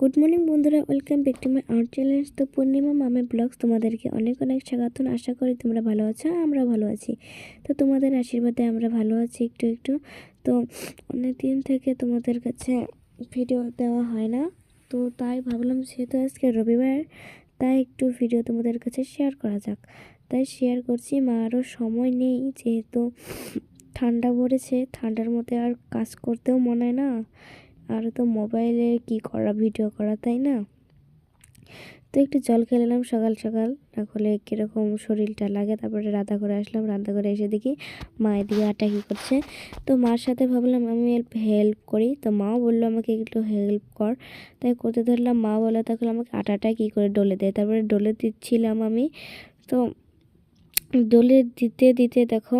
Good morning বন্ধুরা। Welcome back to my out challenge তো Purnima মামে blogs তোমাদেরকে অনেক অনেক স্বাগতম। আশা করি তোমরা ভালো আছো আমরা ভালো আছি। তো তোমাদের আশীর্বাদে আমরা ভালো আছি একটু একটু। তো অনেক দিন থেকে তোমাদের কাছে ভিডিও দেওয়া হয় না। তো তাই ভাবলাম, যেহেতু আজকে রবিবার, তাই একটু ভিডিও তোমাদের কাছে শেয়ার করা যাক। তাই শেয়ার করছি, মা আরও সময় নেই, যেহেতু ঠান্ডা পড়েছে। ঠান্ডার মধ্যে আর কাজ করতেও মনে হয় না। আর তো মোবাইলে কি করা, ভিডিও করা, তাই না? তো একটু জল খেয়ে নিলাম সকাল সকাল। না হলে কীরকম শরীরটা লাগে, তারপরে রান্না করে আসলাম। রান্না করে এসে দেখি মা এদিকে আটা কী করছে। তো মার সাথে ভাবলাম আমি হেল্প হেল্প করি। তো মাও বলল আমাকে একটু হেল্প কর। তাই করতে ধরলাম, মা বলে তখন আমাকে আটাটা কী করে ডলে দেয়। তারপরে ডলে দিচ্ছিলাম আমি। তো ডলে দিতে দিতে দেখো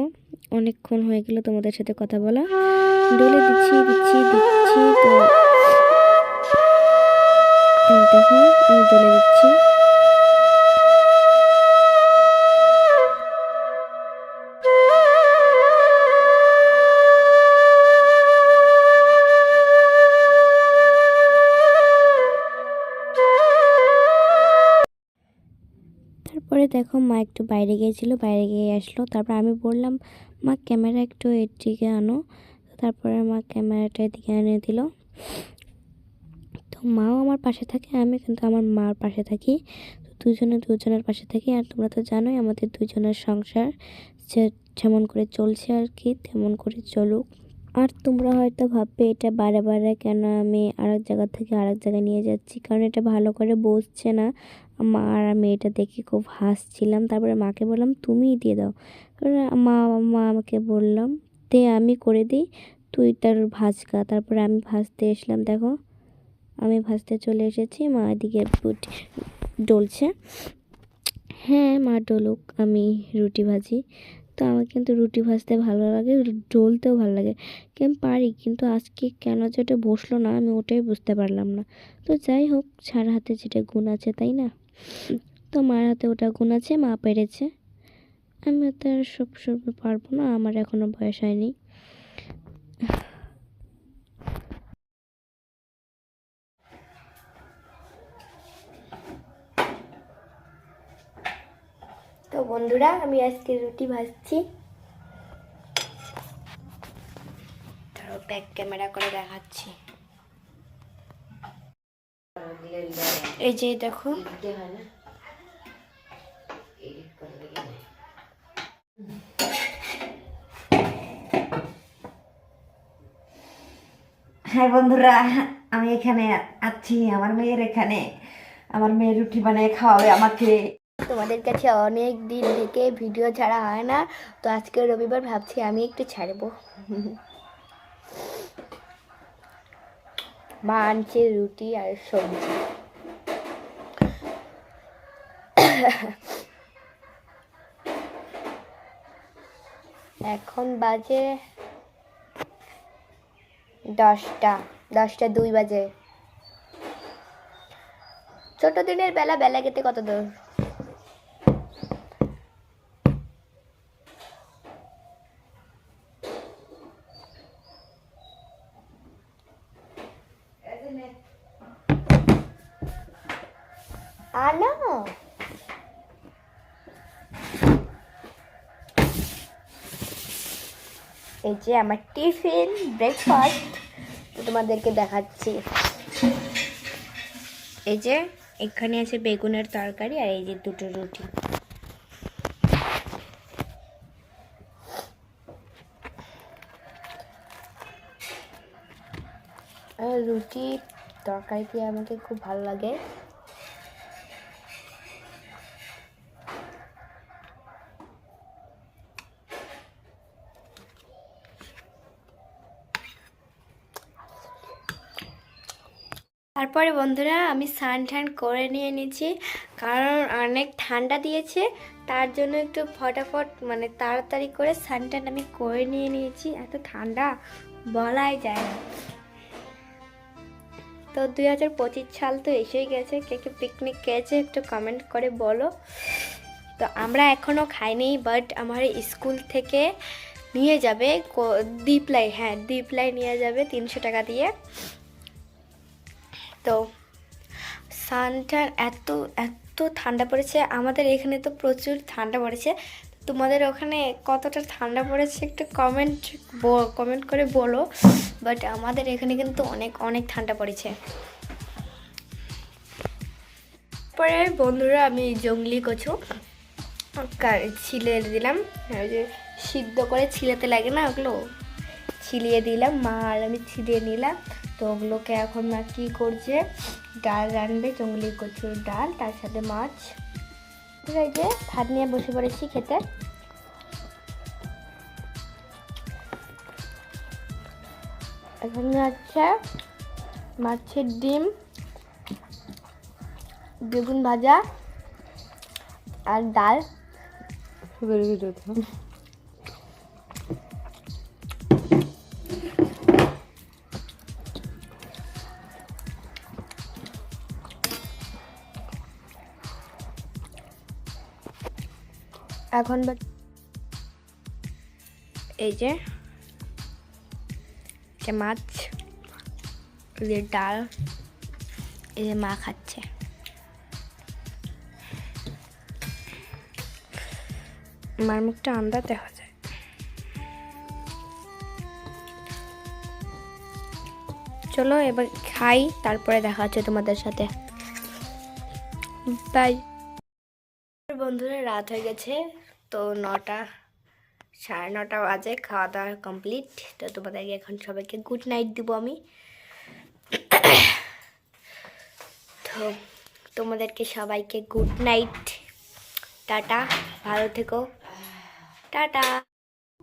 অনেকক্ষণ হয়ে গেল তোমাদের সাথে কথা বলা। ডলে দিচ্ছি দিচ্ছি দিচ্ছি, তো দেখো, আমি ডলে দিচ্ছি। তারপরে দেখো মা একটু বাইরে গিয়েছিল, বাইরে গিয়ে আসলো। তারপর আমি বললাম, মা, ক্যামেরা একটু এদিকে আনো। তারপরে মা ক্যামেরাটা এদিকে এনে দিল। তো মাও আমার পাশে থাকে, আমি কিন্তু আমার মার পাশে থাকি। দুজনে দুজনের পাশে থাকি। আর তোমরা তো জানোই, আমাদের দুজনের সংসার যেমন করে চলছে আর কি, তেমন করে চলুক। আর তোমরা হয়তো ভাববে, এটা বারে বারে কেন আমি আরেক জায়গা থেকে আরেক জায়গায় নিয়ে যাচ্ছি? কারণ এটা ভালো করে বসছে না। মা আর আমি এটা দেখে খুব হাসছিলাম। তারপরে মাকে বললাম, তুমিই দিয়ে দাও। কারণ মা মা আমাকে বললাম তে আমি করে দিই। তুই তার ভাজকা তারপরে আমি ভাজতে এসলাম। দেখো, আমি ভাজতে চলে এসেছি। মা এদিকে ডলছে। হ্যাঁ মা ডলুক, আমি রুটি ভাজি। তো আমার কিন্তু রুটি ভাজতে ভালো লাগে, ডলতেও ভালো লাগে। কেন পারি, কিন্তু আজকে কেন যে ওটা বসল না, আমি ওটাই বুঝতে পারলাম না। তো যাই হোক ছাড় হাতে যেটা গুণ আছে, তাই না? তো মার হাতে ওটা গুণ আছে, মা পেরেছে। আমি তো আর সব সব পারব না, আমার এখনও বয়স হয়নি। তো বন্ধুরা, আমি আজকে রুটি ভাজছি। ধরো ব্যাক ক্যামেরা করে দেখাচ্ছি। এই যে দেখো। হ্যাঁ বন্ধুরা আমি এখানে আছি আমার মেয়ের এখানে। আমার মেয়ে রুটি বানিয়ে খাওয়াবে আমাকে। তোমাদের কাছে অনেক দিন থেকে ভিডিও ছাড়া হয় না তো আজকে রবিবার ভাবছি আমি একটু ছাড়বো। মা আনছে রুটি আর সবজি। এখন বাজে দশটা দশটা দুই বাজে। ছোট দিনের বেলা বেলা গেতে কত দূর আনো এই যে আমার টিফিন ব্রেকফাস্ট তোমাদেরকে দেখাচ্ছি। এই যে এখানে আছে বেগুনের তরকারি আর এই যে দুটো রুটি। রুটি, তরকারি দিয়ে আমাকে খুব ভালো লাগে। তারপরে বন্ধুরা আমি স্নান টান করে নিয়ে নিয়েছি। কারণ অনেক ঠান্ডা দিয়েছে, তার জন্য একটু ফটাফট মানে তাড়াতাড়ি করে স্নান টান আমি করে নিয়ে নিয়েছি। এত ঠান্ডা, বলাই যায় না। তো দুই হাজার পঁচিশ সাল তো এসেই গেছে, কে কে পিকনিক খেয়েছে একটু কমেন্ট করে বলো। তো আমরা এখনও খাইনি বাট আমার স্কুল থেকে নিয়ে যাবে দীপলাই হ্যাঁ দীপলাই নিয়ে যাবে তিনশো টাকা দিয়ে। তো সানটা এত এত ঠান্ডা পড়েছে, আমাদের এখানে তো প্রচুর ঠান্ডা পড়েছে। তোমাদের ওখানে কতটা ঠান্ডা পড়েছে একটু কমেন্ট কমেন্ট করে বলো। বাট আমাদের এখানে কিন্তু অনেক অনেক ঠান্ডা পড়েছে। পরে বন্ধুরা আমি জঙ্গলি কচু ছিলে দিলাম। ওই যে সিদ্ধ করে ছিলেতে লাগে না ওগুলো? ছিলিয়ে দিলাম, মা আর আমি ছিলিয়ে নিলাম। তো ওগুলোকে এখন মা কী করছে? ডাল রানবে জঙ্গলি কচুর ডাল, তার সাথে মাছ। ঠিক আছে, ভাত নিয়ে বসে পড়েছি খেতে। এখানে আছে মাছের ডিম, বেগুন ভাজা আর ডাল। এখন এই যে মাছ যে ডাল, এই যে মা খাচ্ছে। মার মুখটা আন্দাজ দেখা যায় চলো এবার খাই, তারপরে দেখা হচ্ছে তোমাদের সাথে। বাই বন্ধুরা, রাত হয়ে গেছে। তো নটা, সাড়ে নটা বাজে খাওয়া দাওয়া কমপ্লিট তো তোমাদেরকে এখন সবাইকে গুড নাইট দিব আমি। তো তোমাদেরকে সবাইকে গুড নাইট টাটা, ভালো থেকো। টাটা।